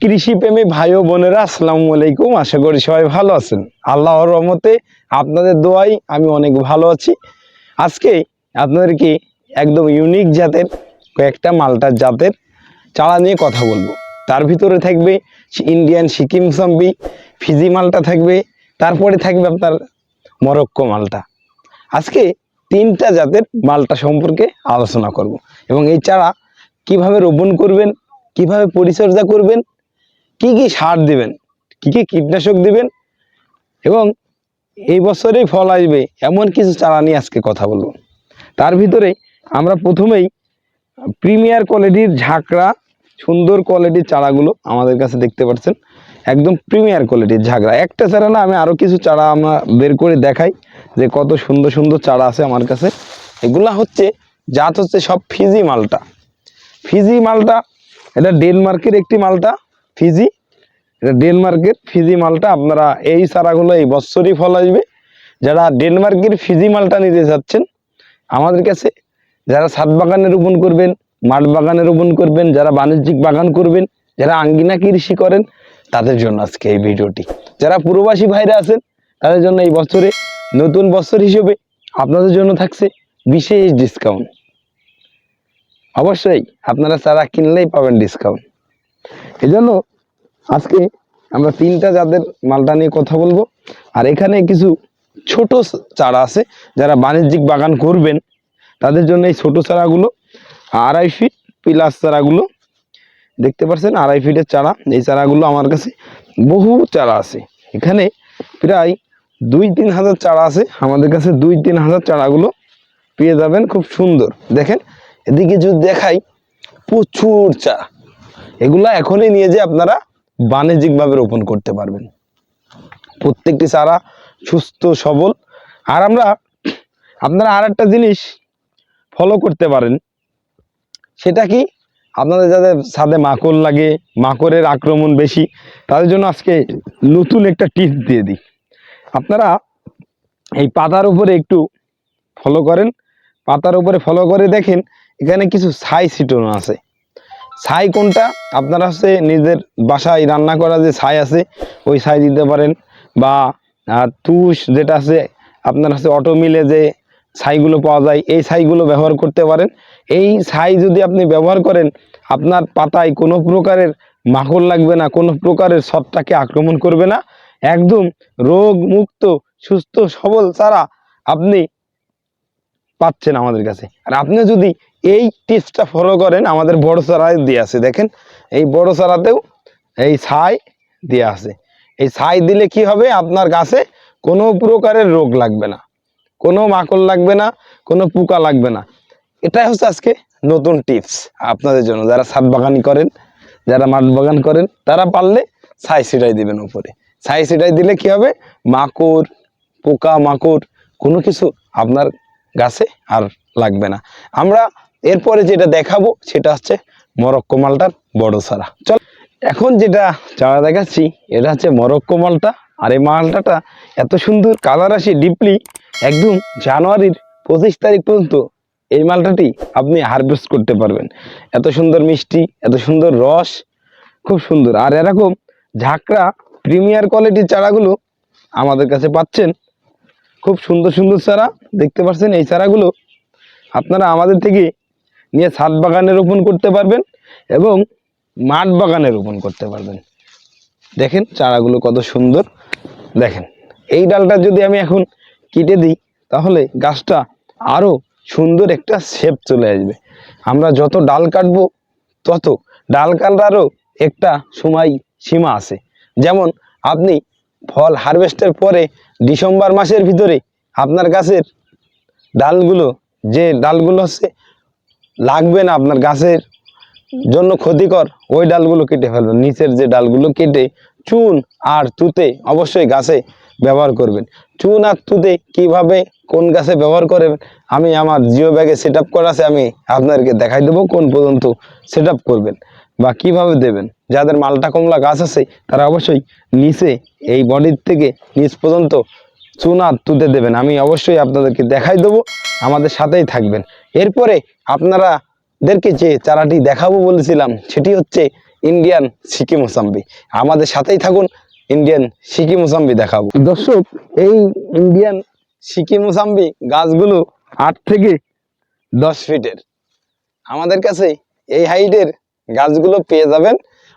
কৃষি প্রেমী ভাই ও বোনেরা, আসসালামু আলাইকুম। আশা করি সবাই ভালো আছেন। আল্লাহর রহমতে আপনাদের দোয়াই আমি অনেক ভালো আছি। আজকে আপনাদেরকে একদম ইউনিক জাতের কয়েকটা মালটার জাতের চারা নিয়ে কথা বলব। তার ভিতরে থাকবে ইন্ডিয়ান সিকিম সাম্বি ফিজি মালটা থাকবে, তারপরে থাকবে আপনার মরক্কো মালটা। আজকে তিনটা জাতের মালটা সম্পর্কে আলোচনা করব এবং এই চারা কীভাবে রোপণ করবেন, কীভাবে পরিচর্যা করবেন কি কি সার দিবেন? কি কি কীটনাশক দিবেন? এবং এই বছরেই ফল আসবে, এমন কিছু চারা নিয়ে আজকে কথা বলব। তার ভিতরে আমরা প্রথমেই প্রিমিয়ার কোয়ালিটির ঝাঁকড়া, সুন্দর কোয়ালিটির চারাগুলো আমাদের কাছে দেখতে পাচ্ছেন। একদম প্রিমিয়ার কোয়ালিটির ঝাঁকড়া। একটা চারা না, আমি আরও কিছু চারা আমরা বের করে দেখাই যে কত সুন্দর সুন্দর চারা আছে আমার কাছে। এগুলা হচ্ছে, জাত হচ্ছে সব ফিজি মালটা। ফিজি মালটা, এটা ডেনমার্কের একটি মালটা। ফিজি, এটা ডেনমার্কের ফিজি মালটা আপনারা এই চারাগুলো এই বছরই ফল আসবে। যারা ডেনমার্কের ফিজি মালটা নিতে চাচ্ছেন, আমাদের কাছে যারা ছাদ বাগানে রোপণ করবেন, মাঠ বাগানে রোপণ করবেন, যারা বাণিজ্যিক বাগান করবেন, যারা আঙ্গিনা কৃষি করেন, তাদের জন্য আজকে এই ভিডিওটি। যারা প্রবাসী ভাইরা আছেন, তাদের জন্য এই বছরে নতুন বছর হিসেবে আপনাদের জন্য থাকছে বিশেষ ডিসকাউন্ট অবশ্যই আপনারা চারা কিনলেই পাবেন ডিসকাউন্ট এই জন্য আজকে আমরা তিনটা জাতের মালটা নিয়ে কথা বলব। আর এখানে কিছু ছোট চারা আছে, যারা বাণিজ্যিক বাগান করবেন, তাদের জন্য এই ছোট চারাগুলো, আড়াই ফিট প্লাস চারাগুলো, দেখতে পাচ্ছেন আড়াই ফিটের চারা, এই চারাগুলো আমার কাছে বহু চারা আছে। এখানে প্রায় দুই তিন হাজার চারা আছে, আমাদের কাছে দুই তিন হাজার চারাগুলো পেয়ে যাবেন, খুব সুন্দর। দেখেন, এদিকে যদি দেখাই, প্রচুর চারা এগুলা এখনই নিয়ে যে আপনারা বাণিজ্যিকভাবে রোপণ করতে পারবেন। প্রত্যেকটি চারা সুস্থ, সবল। আর আমরা, আপনারা আর একটা জিনিস ফলো করতে পারেন। সেটা কি? আপনাদের যাদের ছাদে মাকড় লাগে, মাকড়ের আক্রমণ বেশি, তাদের জন্য আজকে নতুন একটা টিপস দিয়ে দিই। আপনারা এই পাতার উপরে একটু ফলো করেন। পাতার উপরে ফলো করে দেখেন, এখানে কিছু ছাই আছে। ছাই কোনটা? আপনারা হচ্ছে নিজের বাসায় রান্না করা যে ছাই আছে, ওই ছাই দিতে পারেন। বা তুষ যেটা আছে, আপনার হচ্ছে অটো মিলে যে ছাইগুলো পাওয়া যায়, এই ছাইগুলো ব্যবহার করতে পারেন। এই ছাই যদি আপনি ব্যবহার করেন, আপনার পাতায় কোনো প্রকারের মাকড় লাগবে না, কোনো প্রকারের সবটাকে আক্রমণ করবে না। একদম রোগ মুক্ত, সুস্থ, সবল ছাড়া আপনি পাচ্ছেন আমাদের কাছে। আর আপনি যদি এই টিপসটা ফলো করেন, আমাদের বড় চারায় দিয়ে আছে, দেখেন। এই বড় চারাতেও এই ছাই দিয়ে আছে। এই ছাই দিলে কি হবে? আপনার গাছে কোনো প্রকারের রোগ লাগবে না। কোনো মাকড় লাগবে না, কোনো পোকা লাগবে না। এটাই হচ্ছে আজকে নতুন টিপস আপনাদের জন্য। যারা ছাদ বাগানি করেন, যারা মাঠ বাগান করেন, তারা পারলে ছাই ছিটাই দিবেন উপরে। ছাই ছিটাই দিলে কি হবে? মাকড়, পোকা, মাকড়, কোনো কিছু আপনার গাছে আর লাগবে না। আমরা এরপরে যেটা দেখাবো সেটা হচ্ছে মরক্কো মালটার বড় চারা চল, এখন যেটা চারা দেখাচ্ছি, এটা হচ্ছে মরক্কো মালটা, আর এই মালটাটা এত সুন্দর, কালার আসে ডিপলি একদম জানুয়ারির পঁচিশ তারিখ পর্যন্ত এই মালটাটি আপনি হারভেস্ট করতে পারবেন। এত সুন্দর মিষ্টি, এত সুন্দর রস, খুব সুন্দর। আর এরকম ঝাঁকড়া প্রিমিয়ার কোয়ালিটির চারাগুলো আমাদের কাছে পাচ্ছেন। খুব সুন্দর সুন্দর চারা, দেখতে পাচ্ছেন এই চারাগুলো? আপনারা আমাদের থেকে নিয়ে ছাদ বাগানে রোপণ করতে পারবেন এবং মাঠ বাগানে রোপণ করতে পারবেন। দেখেন চারাগুলো কত সুন্দর। দেখেন, এই ডালটা যদি আমি এখন কেটে দিই, তাহলে গাছটা আরও সুন্দর একটা শেপ চলে আসবে। আমরা যত ডাল কাটবো, তত ডাল কাটারও একটা সময় সীমা আছে। যেমন আপনি ফল হারভেস্টের পরে ডিসেম্বর মাসের ভিতরে আপনার গাছের ডালগুলো, যে ডালগুলো হচ্ছে লাগবে না আপনার গাছের জন্য ক্ষতিকর, ওই ডালগুলো কেটে ফেলবেন। নিচের যে ডালগুলো কেটে চুন আর তুতে অবশ্যই গাছে ব্যবহার করবেন। চুন আর তুতে কীভাবে কোন গাছে ব্যবহার করবেন, আমি আমার জিও ব্যাগে সেট আপ করা আছে, আমি আপনাদেরকে দেখাই দেবো কোন পর্যন্ত সেট করবেন বা কীভাবে দেবেন। যাদের মালটা কমলা গাছ আছে, তারা অবশ্যই নিচে এই বডির থেকে নিচ পর্যন্ত চুন আর তুতে দেবেন। আমি অবশ্যই আপনাদেরকে দেখাই দেবো, আমাদের সাথেই থাকবেন। এরপরে আপনারা দেরকে যে চারাটি দেখাবো বলেছিলাম, সেটি হচ্ছে ইন্ডিয়ান সিকি মোসাম্বি। আমাদের সাথেই থাকুন ইন্ডিয়ান সিকি মোসাম্বি দেখাবো। দর্শক, এই ইন্ডিয়ান সিকি মোসাম্বি গাছগুলো আট থেকে দশ ফিটের। আমাদের কাছে এই হাইটের গাছগুলো পেয়ে যাবেন,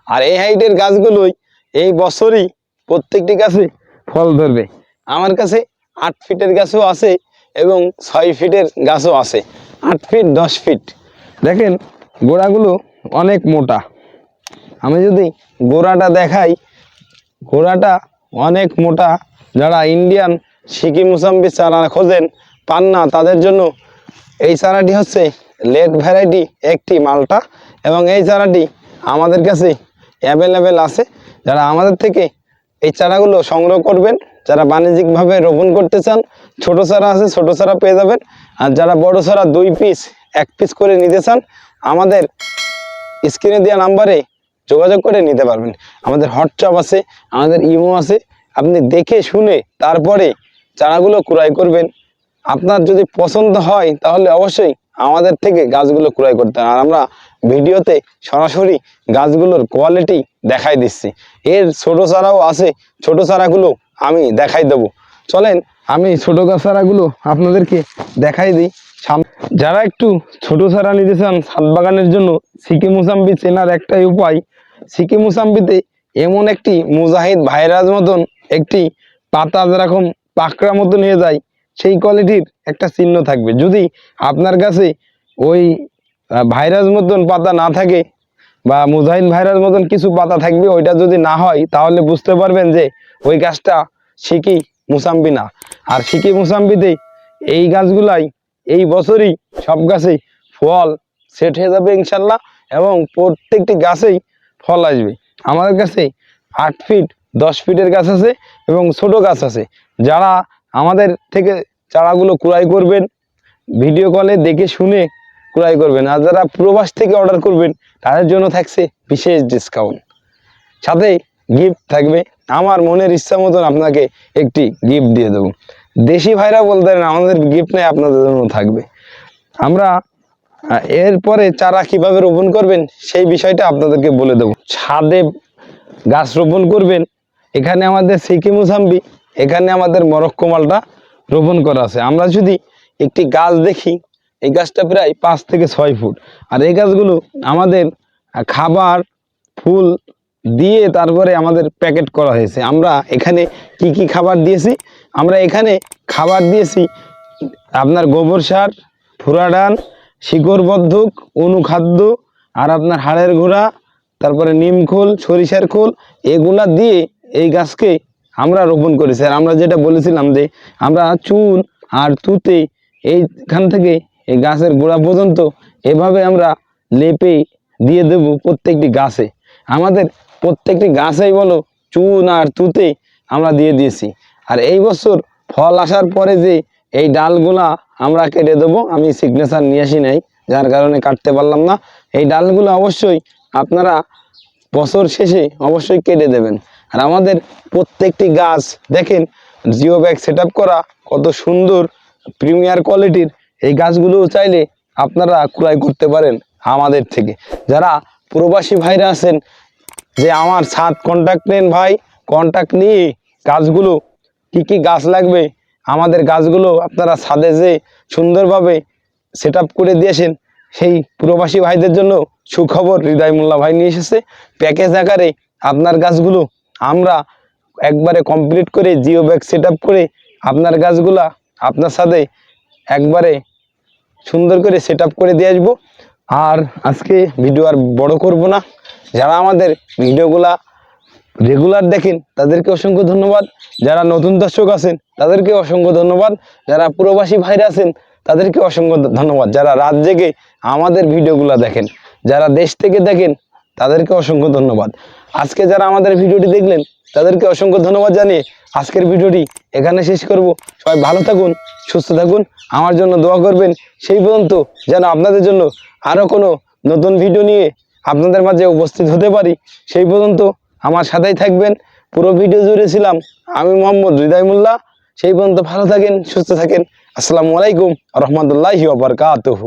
আর এই হাইটের গাছগুলোই এই বছরই প্রত্যেকটি গাছে ফল ধরবে। আমার কাছে আট ফিটের গাছও আছে এবং ছয় ফিটের গাছও আছে। আট ফিট, দশ ফিট। দেখেন, গোড়াগুলো অনেক মোটা। আমি যদি গোড়াটা দেখাই, গোড়াটা অনেক মোটা। যারা ইন্ডিয়ান সিকি মুসাম্বি চারা খোঁজেন, পান না, তাদের জন্য এই চারাটি হচ্ছে লেট ভ্যারাইটি একটি মালটা। এবং এই চারাটি আমাদের কাছে অ্যাভেলেবেল আছে। যারা আমাদের থেকে এই চারাগুলো সংগ্রহ করবেন। যারা বাণিজ্যিকভাবে রোপণ করতে চান, ছোট চারা আছে, ছোট চারা পেয়ে যাবেন। আর যারা বড় চারা দুই পিস, এক পিস করে নিতে চান, আমাদের স্ক্রিনে দেওয়া নাম্বারে যোগাযোগ করে নিতে পারবেন। আমাদের হোয়াটসঅ্যাপ আছে, আমাদের ইমো আছে। আপনি দেখে শুনে তারপরে চারাগুলো ক্রয় করবেন। আপনার যদি পছন্দ হয়, তাহলে অবশ্যই আমাদের থেকে গাছগুলো ক্রয় করতে হবে আর আমরা ভিডিওতে সরাসরি গাছগুলোর কোয়ালিটি দেখাই দিচ্ছি। এর ছোট চারাও আছে, ছোট চারাগুলো আমি দেখাই দেবো। চলেন, আমি ছোট চারাগুলো আপনাদেরকে দেখাই দিই। যারা একটু ছোট চারা নিতে চান, ছাদ বাগানের জন্য সিকি মুসাম্বি চেনার একটাই উপায়। সিকি মুসাম্বিতে এমন একটি মুজাহিদ ভাইরাস মতন একটি পাতা যেরকম পাকড়া মতো নিয়ে যায় সেই কোয়ালিটির একটা চিহ্ন থাকবে। যদি আপনার কাছে ওই ভাইরাস মতন পাতা না থাকে বা মুজাহিদ ভাইরাস মতন কিছু পাতা থাকবে, ওইটা যদি না হয়, তাহলে বুঝতে পারবেন যে ওই গাছটা সিকি মুসাম্বি না। আর সিকি মুসাম্বিতে এই গাছগুলাই এই বছরই সব গাছেই ফল সেট হয়ে যাবে ইনশাল্লাহ এবং প্রত্যেকটি গাছেই ফল আসবে। আমাদের কাছে আট ফিট দশ ফিটের গাছ আছে এবং ছোট গাছ আছে। যারা আমাদের থেকে চারাগুলো ক্রয় করবেন ভিডিও কলে দেখে শুনে ক্রয় করবেন। আর যারা প্রবাস থেকে অর্ডার করবেন, তাদের জন্য থাকছে বিশেষ ডিসকাউন্ট সাথে গিফট থাকবে। আমার মনের ইচ্ছা মতন আপনাকে একটি গিফট দিয়ে দেবো। দেশি ভাইরা বলতে পারেন, আমাদের গিফট নেই, আপনাদের জন্য থাকবে। আমরা এরপরে চারা কীভাবে রোপণ করবেন, সেই বিষয়টা আপনাদেরকে বলে দেবো। ছাদে গাছ রোপণ করবেন। এখানে আমাদের সিকি মুসাম্বি এখানে আমাদের মরক্কো মালটা রোপণ করা আছে। আমরা যদি একটি গাছ দেখি, এই গাছটা প্রায় পাঁচ থেকে ছয় ফুট। আর এই গাছগুলো আমাদের খাবার, ফুল দিয়ে তারপরে আমাদের প্যাকেট করা হয়েছে। আমরা এখানে কি কি খাবার দিয়েছি? আমরা এখানে খাবার দিয়েছি আপনার গোবর সার, ফুরাডান, শিকড় বদ্ধক অনুখাদ্য, আর আপনার হাড়ের ঘোড়া তারপরে নিম খোল, সরিষার খোল, এগুলা দিয়ে এই গাছকে আমরা রোপণ করেছি আর আমরা যেটা বলেছিলাম যে আমরা চুন আর তুতে এইখান থেকে এই গাছের গোড়া পর্যন্ত এভাবে আমরা লেপে দিয়ে দেব প্রত্যেকটি গাছে। আমাদের প্রত্যেকটি গাছেই বলো চুন আর তুতে আমরা দিয়ে দিয়েছি। আর এই বছর ফল আসার পরে যে এই ডালগুলা আমরা কেটে দেবো, আমি সিগনেচার নিয়ে আসি নাই, যার কারণে কাটতে পারলাম না। এই ডালগুলো অবশ্যই আপনারা বছর শেষে অবশ্যই কেটে দেবেন। আর আমাদের প্রত্যেকটি গাছ, দেখেন জিও ব্যাগ সেট করা, কত সুন্দর প্রিমিয়ার কোয়ালিটির এই গাছগুলোও চাইলে আপনারা ক্রয় করতে পারেন আমাদের থেকে। যারা প্রবাসী ভাইরা আছেন, যে আমার ছাদ কন্ট্যাক্ট নেন ভাই কন্ট্যাক্ট নিয়ে গাছগুলো, কি কি গাছ লাগবে, আমাদের গাছগুলো আপনারা ছাদে যে সুন্দরভাবে সেট করে দিয়েছেন, সেই প্রবাসী ভাইদের জন্য সুখবর হৃদয় মোল্লা ভাই নিয়ে এসেছে। প্যাকেজ আকারে আপনার গাছগুলো আমরা একবারে কমপ্লিট করে জিও ব্যাগ সেট করে আপনার গাছগুলা আপনার সাথে একবারে সুন্দর করে সেট করে দিয়ে আসব। আর আজকে ভিডিও আর বড় করব না। যারা আমাদের ভিডিওগুলা রেগুলার দেখেন, তাদেরকে অসংখ্য ধন্যবাদ। যারা নতুন দর্শক আছেন, তাদেরকে অসংখ্য ধন্যবাদ। যারা প্রবাসী ভাইরা আছেন, তাদেরকে অসংখ্য ধন্যবাদ। যারা রাত জেগে আমাদের ভিডিওগুলো দেখেন, যারা দেশ থেকে দেখেন তাদেরকে অসংখ্য ধন্যবাদ। আজকে যারা আমাদের ভিডিওটি দেখলেন, তাদেরকে অসংখ্য ধন্যবাদ জানিয়ে আজকের ভিডিওটি এখানে শেষ করব। সবাই ভালো থাকুন, সুস্থ থাকুন, আমার জন্য দোয়া করবেন। সেই পর্যন্ত যেন আপনাদের জন্য আরও কোনো নতুন ভিডিও নিয়ে আপনাদের মাঝে উপস্থিত হতে পারি, সেই পর্যন্ত আমার সাথেই থাকবেন। পুরো ভিডিও জুড়ে ছিলাম আমি মোহাম্মদ হৃদয় মোল্লা সেই পর্যন্ত ভালো থাকেন, সুস্থ থাকেন। আসসালামু আলাইকুম, রহমতুল্লাহি ওবরকাতুহু